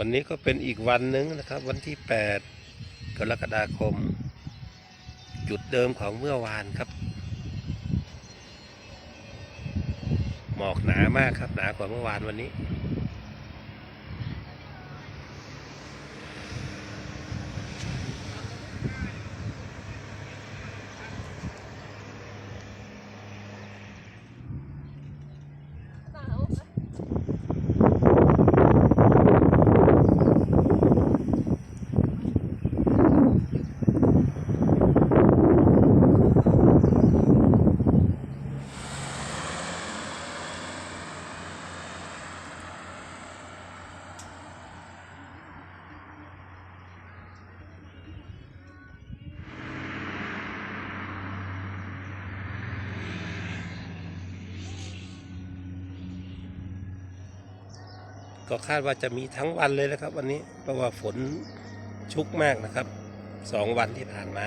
วันนี้ก็เป็นอีกวันหนึ่งนะครับ วันที่ 8 กรกฎาคม จุดเดิมของเมื่อวานครับ หมอกหนามากครับหนากว่าเมื่อวานวันนี้ ก็คาดว่าจะมีทั้งวันเลยนะครับ วันนี้เพราะว่าฝนชุกมากนะครับสองวันที่ผ่านมา